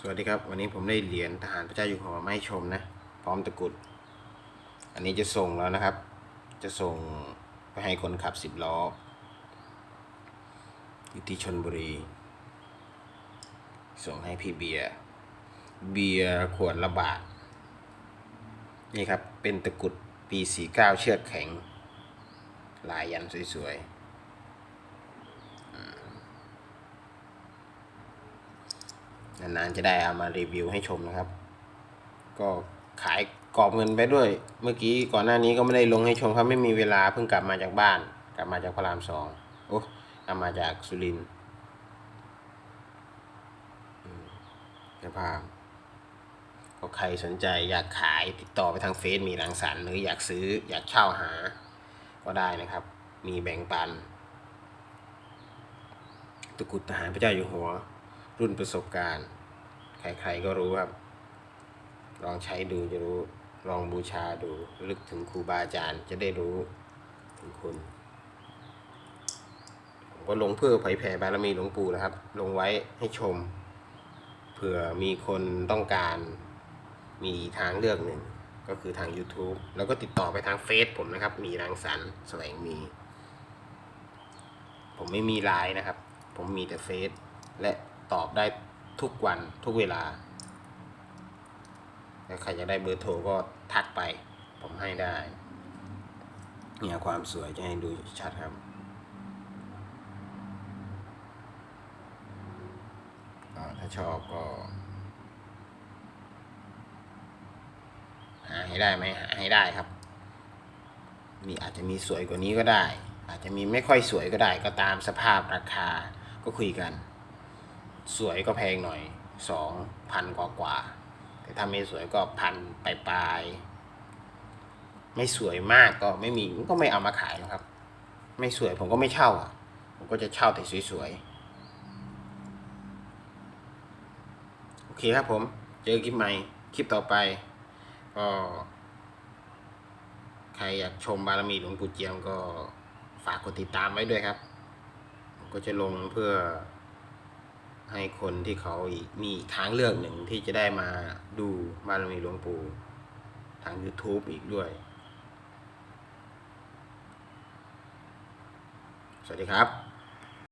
สวัสดีครับ วันนี้ผมได้เหรียญทหารพระเจ้าอยู่หัวมาให้ชมนะ พร้อมตะกรุด อันนี้จะส่งแล้วนะครับ จะส่งไปให้คนขับสิบล้ออยู่ที่ชนบุรี ส่งให้พี่เบียร์เบียร์ขวดละบาท นี่ครับ เป็นตะกรุดปี 49 เชือกแข็ง ลายยันสวยๆ นานๆจะได้เอามารีวิวให้ชมนะครับ ก็ขายกรอบเงินไปด้วย เมื่อกี้ก่อนหน้านี้ก็ไม่ได้ลงให้ชมครับไม่มีเวลาเพิ่งกลับมาจากบ้าน กลับมาจากพระรามสองโอ้กลับมาจากสุรินทร์เทพาก็ใครสนใจอยากขายติดต่อไปทางเฟซมีรังสรรค์หรืออยากซื้ออยากเช่าหา ก็ได้นะครับ มีแบ่งปันตะกุดทหารพระเจ้าอยู่หัว รุ่นประสบการณ์ ใครๆก็รู้ครับ ลองใช้ดูจะรู้ ลองบูชาดูลึกถึงครูบาอาจารย์จะได้รู้ถึงคุณผมก็ลงเพื่อเผยแผ่บารมีหลวงปู่นะครับ ลงไว้ให้ชม เผื่อมีคนต้องการมีทางเลือกหนึ่งก็คือทาง YouTube แล้วก็ติดต่อไปทางเฟซผมนะครับ มีรังสรรค์แสวงมี ผมไม่มีไลน์นะครับ ผมมีแต่เฟซและ ตอบได้ทุกวันทุกเวลาถ้าใครจะได้เบอร์โทรก็ทักไป ผมให้ได้ เนี่ยความสวยจะให้ดูชัดครับ ถ้าชอบก็ หาให้ได้ไหมหาให้ได้ครับ มีอาจจะมีสวยกว่านี้ก็ได้ อาจจะมีไม่ค่อยสวยก็ได้ก็ตามสภาพราคาก็คุยกัน สวยก็แพงหน่อยสองพันกว่ากว่า แต่ถ้าไม่สวยก็พันปลายปลายไม่สวยมากก็ไม่มีก็ไม่เอามาขายหรอกครับ ไม่สวยผมก็ไม่เช่าอะ ผมก็จะเช่าแต่สวยๆ โอเคครับผม เจอคลิปใหม่ คลิปต่อไปก็ใครอยากชมบารมีหลวงปู่เจียมก็ฝากกดติดตามไว้ด้วยครับ ก็จะลงเพื่อ ให้คนที่เขามีทางเลือกหนึ่งที่จะได้มาดูบารมีหลวงปู่ทาง YouTube อีกด้วย สวัสดีครับ